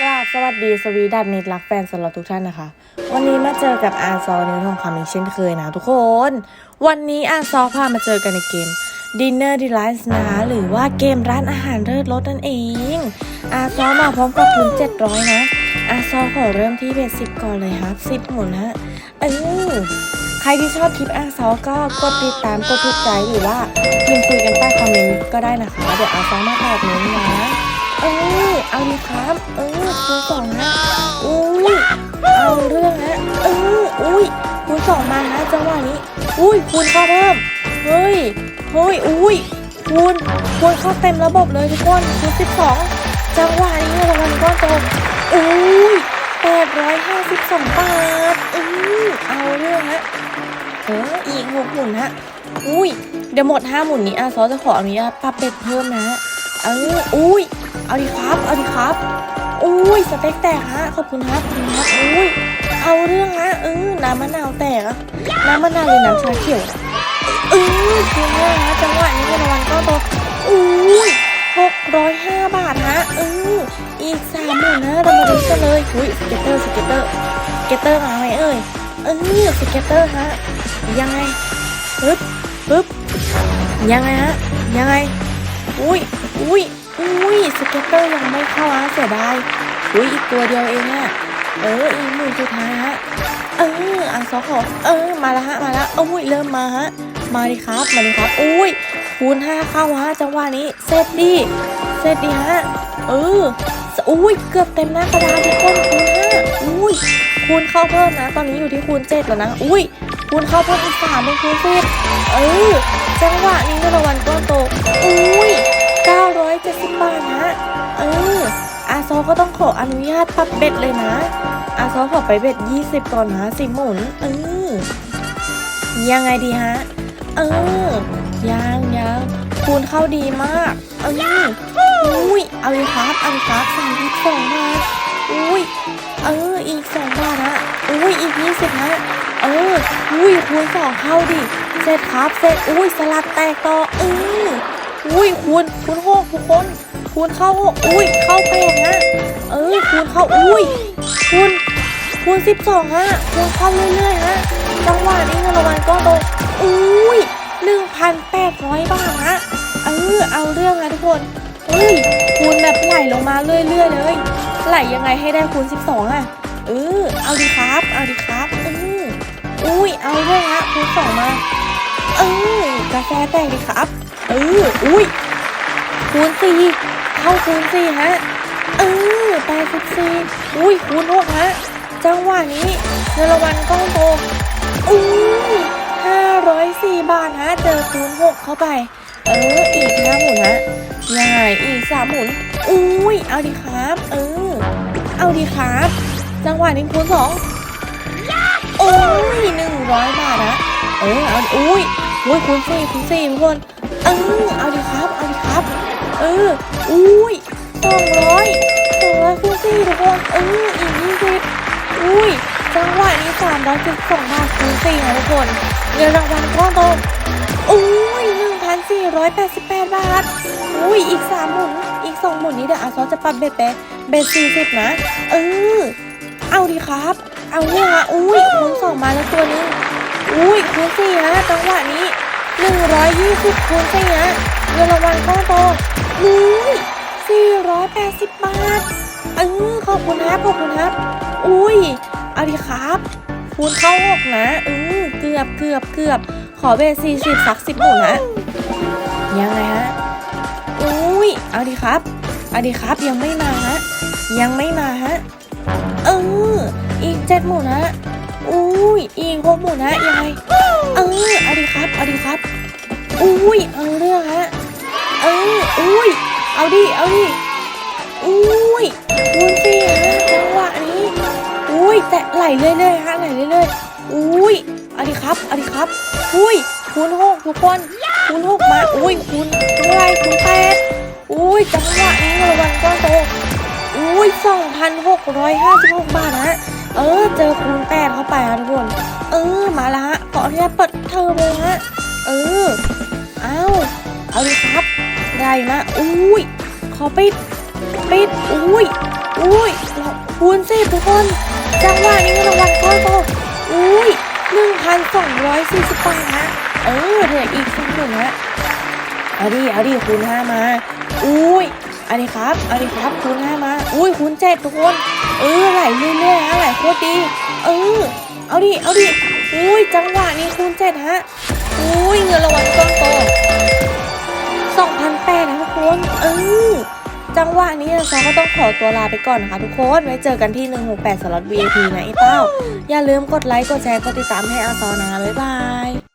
กราบสวัสดีสวีดัตนิดรักแฟนสำหรับทุกท่านนะคะ วันนี้มาเจอกับอาซอนิวทองคำอีกเช่นเคยนะทุกคน วันนี้อาซอพามาเจอกันในเกม Dinner Delight นะคะหรือว่าเกมร้านอาหารเลิศรสนั่นเอง อาซอมาพร้อมกับทุน700 นะ อาซอขอเริ่มที่เบสสิบก่อนเลยครับสิบหมุนนะเออใครที่ชอบคลิปอาซอก็กดติดตามกดถูกใจหรือว่าพิมพ์คุยกันใต้คอมเมนต์ก็ได้นะคะ เดี๋ยวอาซอมาตอบเมนต์นะ เออเอาดีครับ เออคูณสองนะอุ้ยเอาเรื่องนะเอออุ้ยคูณสองมานะจังหวะนี้อุ้ยคูณข้าเพิ่มเฮ้ยเฮ้ยอุ้ยคูณคูณเข้าเต็มระบบเลยทุกคนคูณสิบสองจังหวะนี้รางวัลก้อนโตอุ้ยแปดร้อยห้าสิบสองบาทอือเอาเรื่องฮะเอออีกหกหมุนฮะอุ้ยเดี๋ยวหมดห้าหมุนนี้อาซอจะขออนุญาตปรับเป็ดเพิ่มนะเอออุ้ย เอาดิครับ เอาดิครับอุ้ยสเต็กแตกฮะขอบคุณครับขอบคุณครับอุ้ยเอาเรื่องฮะเออน้ำมะนาวแตกอะน้ำมะนาวหรือน้ำชาเขียวเออคุณแม่ฮะจังหวะนี้เงินรางวัลก็โตอุ้ยหกร้อยห้าบาทฮะเอออีกสามหมื่นนะเรามาดูกันเลยอุ้ยสเก็ตเตอร์สเก็ตเตอร์สเก็ตเตอร์มาไหมเอ่ยเออสเก็ตเตอร์ฮะยังไงปึ๊บปึ๊บยังไงฮะยังไงอุ้ยอุ้ย อุ้ยสเก็ตเตอร์ยังไม่เข้าฮะเสียดายอุ้ยอีกตัวเดียวเองอะเอออีกหมื่นสุดท้ายฮะเอออะซอขอเออมาแล้วฮะมาแล้วอุ้ยเริ่มมาฮะมาดิครับมาดิครับอุ้ยคูณห้าเข้าฮะจังหวะนี้เสร็จดีเสร็จดีฮะเอออุ้ยเกือบเต็มหน้ากระดานทุกคนคูณห้าอุ้ยคูณเข้าเพิ่มนะ ตอนนี้อยู่ที่คูณเจ็ดแล้วนะอุ้ยคูณเข้าเพิ่มอีกสามเป็นคูณสิบเออจังหวะนี้เงินรางวัลก้อนโตอุ้ย อาก็ต้องขออนุญาตปับเบ็ดเลยนะอาซอขอไปเบ็ด 20 ก่อนนะสิหมุนเออยังไงดีฮะ เออ ยังยังคูณเข้าดีมาก เอออุ้ย เอาเลยครับ เอาเลยครับสามสิบสองบาทอุ้ย เออ อีกสองบาทฮะอุ้ย อีกยี่สิบฮะเออ อุ้ย คูณสองเข้าดิ เสร็จครับ เสร็จ อุ้ย สลัดแตกต่อเอออุ้ย คูณคูณหกทุกคน คูณเข้าอุ้ยเข้าแปดฮะเออคูณเข้าอุ้ยคูณคูณสิบสองฮะคูณเข้าเรื่อยๆฮะจังหวะนี้เงินรางวัลก็โตอุ้ยหนึ่งพันแปดร้อยบาทฮะเออเอาเรื่องนะทุกคนเฮ้ยคูณแบบไหลลงมาเรื่อยๆเลยไหลยังไงให้ได้คูณ12อะเออเอาดีครับเอาดีครับเอออุ้ยเอาเรื่องฮะคูณสองมาเออกาแฟแตกดีครับเอออุ้ยคูณสี่ เข้าคูณสี่ฮะ เออแปดสิบสี่อุ้ยคูณหกฮะ จังหวะนี้เงินรางวัลก้อนโตอุ้ยห้าร้อยสี่บาทฮะ เจอคูณหกเข้าไป เออ อีกห้าหมุนฮะยังไงอีกสามหมุน อุ้ย เอาดีครับ เออ เอาดีครับ จังหวะนี้คูณสองโอ้ยหนึ่งร้อยบาทนะเออเอาอุ้ยอุ้ยคูณสี่คูณสี่ทุกคนเออเอาดีครับ เอาดีครับ เออ อุ้ยสองร้อยสองร้อยคูณสี่ทุกคนเอออีกยี่สิบอุ้ยจังหวะนี้สามร้อยสิบสองบาทคูณสี่ทุกคนเงินรางวัลก้อนโตอุ้ยหนึ่งพันสี่ร้อยแปดสิบแปดบาท อุ้ยอีกสามหมุน อีกสองหมุนนี้เดี๋ยวอาซอจะปรับเบ็ดไปเบ็ดสี่สิบนะ เออ เอาดีครับ เอาเนี่ยฮะอุ้ยคูณสองมาแล้วตัวนึงอุ้ยคูณสี่ฮะจังหวะนี้หนึ่งร้อยยี่สิบคูณสี่ฮะเงินรางวัลก้อนโต อุ้ยสี่ร้อยแปดสิบบาทเออขอบคุณครับขอบคุณครับ อุ้ยเอาดีครับ คูณเข้าหกนะเออเกือบเกือบเกือบ ขอเบสสี่สิบสักสิบหมุนะ ยังไงฮะ อุ้ยเอาดีครับเอาดีครับยังไม่มาฮะ ยังไม่มาฮะ เออ อีกเจ็ดหมุนะอุ้ยอีกหกหมุนะยังไง เออเอาดีครับเอาดีครับ อุ้ยเอาเรื่องฮะ อออุ้ย เอาดิ เอาดิ อุ้ยคูณสี่ฮะจังหวะนี้ อุ้ย แตะไหลเรื่อยๆฮะไหลเรื่อยๆอุ้ยเอาดิครับเอาดิครับ อุ้ย คูณหกทุกคน คูณหกมา อุ้ย คูณเท่าไรคูณแปดอุ้ย จังหวะนี้รางวัลก้อนโต อุ้ยสองพันหกร้อยห้าสิบหกบาทฮะ เออ เจอคูณแปดเข้าไปฮะทุกคน เออ มาละฮะขออนุญาตเปิดเทอร์โบฮะ เออเอาเอาดิครับ ได้นะอุ้ยขอปิดปิดอุ้ยอุ้ยเราคูณสิทุกคนจังหวะนี้เงินรางวัลก้อนโตอุ้ยหนึ่งพันสองร้อยสี่สิบบาทฮะเออเดี๋ยวอีกสักหนึ่งฮะเอาดิเอาดิคูณห้ามาอุ้ยอันนี้ครับอันนี้ครับคูณห้ามาอุ้ยคูณเจ็ดทุกคน เออไหลเรื่อยๆฮะไหลโคตรดีเออเอาดิเอาดิอุ้ยจังหวะนี้คูณเจ็ดฮะอุ้ยเงินรางวัลก้อนโต สองพันแปดนะทุกคน เออจังหวะนี้ซอก็ต้องขอตัวลาไปก่อนนะคะทุกคน ไว้เจอกันที่ 168 สล็อต VIP นะไอ้เต้า อย่าลืมกดไลค์ กดแชร์ กดติดตามให้อาซอนะ บ๊ายบาย